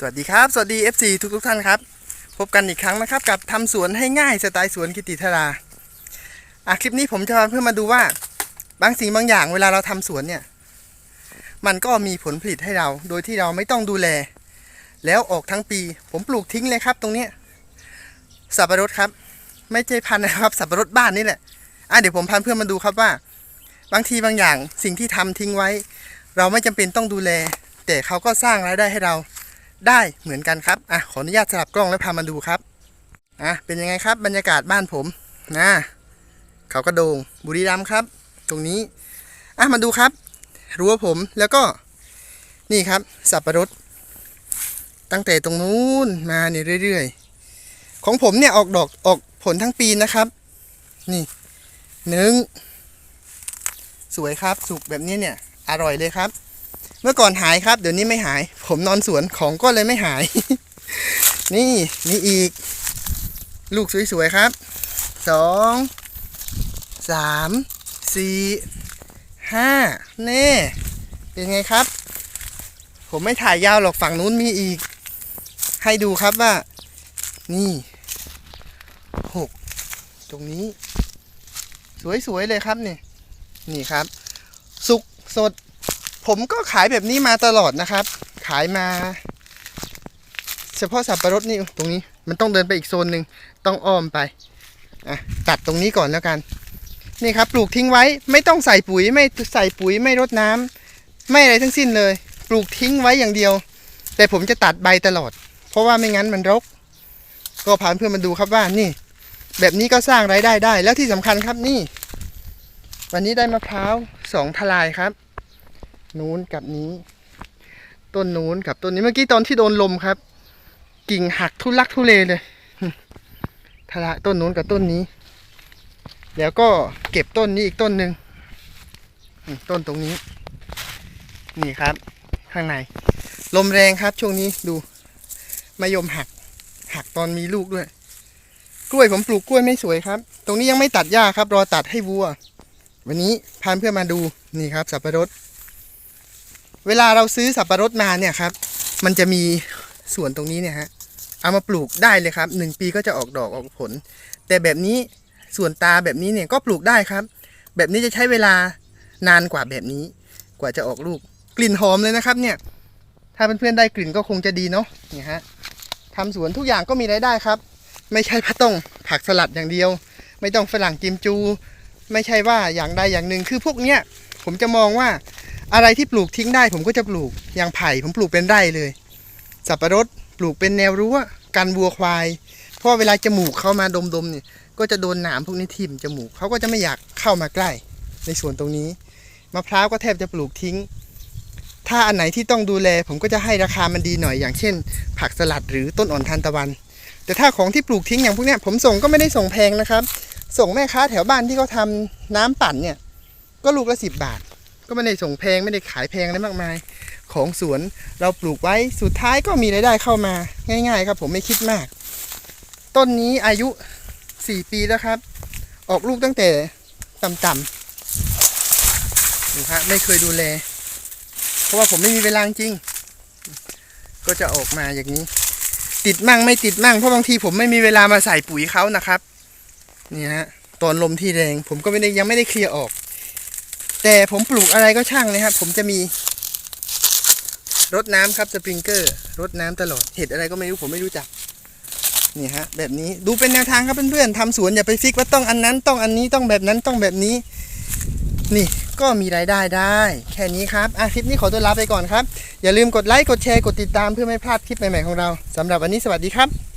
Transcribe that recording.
สวัสดีครับ สวัสดี FC ทุกทุกท่านครับ พบกันอีกครั้งนะครับ กับทำสวนให้ง่ายสไตล์สวนกิติธาราอะคลิปนี้ผมจะพาเพื่อนมาดูว่า บางสิ่งบางอย่างเวลาเราทำสวนเนี่ย มันก็มีผลผลิตให้เรา โดยที่เราไม่ต้องดูแล แล้วออกทั้งปี ผมปลูกทิ้งเลยครับ ตรงเนี้ยสับปะรดครับ ไม่ใช่พันนะครับ สับปะรดบ้านนี่แหละอะเดี๋ยวผมพาเพื่อนมาดูครับว่า บางทีบางอย่างสิ่งที่ทำทิ้งไว้ เราไม่จำเป็นต้องดูแล แต่เขาก็สร้างรายได้ให้เรา ได้เหมือนกันครับอะขออนุญาตสลับกล้องแล้วพามาดูครับอะเป็นยังไงครับบรรยากาศบ้านผมนะเขากระโดงบุรีรัมย์ครับ ตรงนี้อะมาดูครับรั้วผมแล้วก็นี่ครับ สับปะรด ตั้งแต่ตรงนู้นมาเนี่ยเรื่อยๆ ของผมเนี่ยออกดอกออกผลทั้งปีนะครับ นี่หนึ่งสวยครับสุกแบบนี้เนี่ย อร่อยเลยครับ เมื่อก่อนหายครับ เดี๋ยวนี้ไม่หาย ผมนอนสวนของก็เลยไม่หาย นี่นี่อีก ลูกสวยๆครับสองสามสี่ห้าเน่เป็นไงครับ ผมไม่ถ่ายยาวหรอกฝั่งนู้นมีอีก ให้ดูครับว่า นี่หกตรงนี้ สวยๆเลยครับนี่นี่ครับ สุกสด ผมก็ขายแบบนี้มาตลอดนะครับ ขายมา เฉพาะสับปะรดนี่ตรงนี้ มันต้องเดินไปอีกโซนหนึ่งต้องอ้อมไปอะตัดตรงนี้ก่อนแล้วกัน นี่ครับ ปลูกทิ้งไว้ไม่ต้องใส่ปุ๋ยไม่ใส่ปุ๋ยไม่รดน้ำไม่อะไรทั้งสิ้นเลย ปลูกทิ้งไว้อย่างเดียว แต่ผมจะตัดใบตลอด เพราะว่าไม่งั้นมันรก ก็พาเพื่อนมาดูครับว่านี่ แบบนี้ก็สร้างรายได้ได้ แล้วที่สำคัญครับนี่ วันนี้ได้มะพร้าวสองทลายครับ นู้นกับนี้ ต้นนู้นกับต้นนี้เมื่อกี้ตอนที่โดนลมครับ กิ่งหักทุลักทุเลเลยทละต้นนู้นกับต้นนี้ แล้วก็เก็บต้นนี้อีกต้นหนึ่งต้นตรงนี้ นี่ครับ ข้างใน ลมแรงครับช่วงนี้ดูมะยมหัก หักตอนมีลูกด้วย กล้วยผมปลูกกล้วยไม่สวยครับ ตรงนี้ยังไม่ตัดหญ้าครับ รอตัดให้วัว วันนี้พาเพื่อนมาดูนี่ครับ สับปะรด เวลาเราซื้อสับปะรดมาเนี่ยครับ มันจะมีส่วนตรงนี้เนี่ยฮะ เอามาปลูกได้เลยครับหนึ่งปีก็จะออกดอกออกผล แต่แบบนี้ส่วนตาแบบนี้เนี่ยก็ปลูกได้ครับ แบบนี้จะใช้เวลานานกว่าแบบนี้ กว่าจะออกลูก กลิ่นหอมเลยนะครับเนี่ย ถ้าเพื่อนๆได้กลิ่นก็คงจะดีเนาะ เนี่ยฮะทำสวนทุกอย่างก็มีรายได้ครับ ไม่ใช่พะต้องผักสลัดอย่างเดียว ไม่ต้องฝรั่งกิมจู ไม่ใช่ว่าอย่างใดอย่างหนึ่ง คือพวกเนี้ยผมจะมองว่า อะไรที่ปลูกทิ้งได้ผมก็จะปลูกอย่างไผ่ผมปลูกเป็นไร่เลย สับปะรดปลูกเป็นแนวรั้วกันวัวควาย เพราะเวลาจมูกเข้ามาดมๆเนี่ยก็จะโดนหนามพวกนี้ทิ่มจมูกเขาก็จะไม่อยากเข้ามาใกล้ ในส่วนตรงนี้มะพร้าวก็แทบจะปลูกทิ้ง ถ้าอันไหนที่ต้องดูแล ผมก็จะให้ราคามันดีหน่อยอย่างเช่น ผักสลัดหรือต้นอ่อนทานตะวัน แต่ถ้าของที่ปลูกทิ้งอย่างพวกนี้ผมส่งก็ไม่ได้ส่งแพงนะครับ ส่งแม่ค้าแถวบ้านที่เขาทำน้ำปั่นเนี่ยก็ลูกละสิบบาท ก็ไม่ได้ส่งแพงไม่ได้ขายแพงอะไรมากมาย ของสวนเราปลูกไว้สุดท้ายก็มีรายได้เข้ามาง่าย ๆ ครับ ผมไม่คิดมาก ต้นนี้อายุ 4 ปีแล้วครับ ออกลูกตั้งแต่ต่ำๆดูฮะไม่เคยดูแล เพราะว่าผมไม่มีเวลาจริง ก็จะออกมาอย่างนี้ ติดมั่งไม่ติดมั่งเพราะบางทีผมไม่มีเวลามาใส่ปุ๋ยเขานะครับนี่ฮะตอนลมที่แรงผมก็ไม่ได้ยังไม่ได้เคลียร์ออก แต่ผมปลูกอะไรก็ช่างเลยครับ ผมจะมีรดน้ำครับสปริงเกอร์รดน้ำตลอดเห็ดอะไรก็ไม่รู้ผมไม่รู้จักนี่ฮะแบบนี้ดูเป็นแนวทางครับเพื่อนๆทำสวนอย่าไปฟิกว่าต้องอันนั้นต้องอันนี้ต้องแบบนั้นต้องแบบนี้ นี่ก็มีรายได้ได้ แค่นี้ครับอะคลิปนี้ขอตัวลาไปก่อนครับ อย่าลืมกดไลค์กดแชร์กดติดตามเพื่อไม่พลาดคลิปใหม่ๆของเราสำหรับวันนี้สวัสดีครับ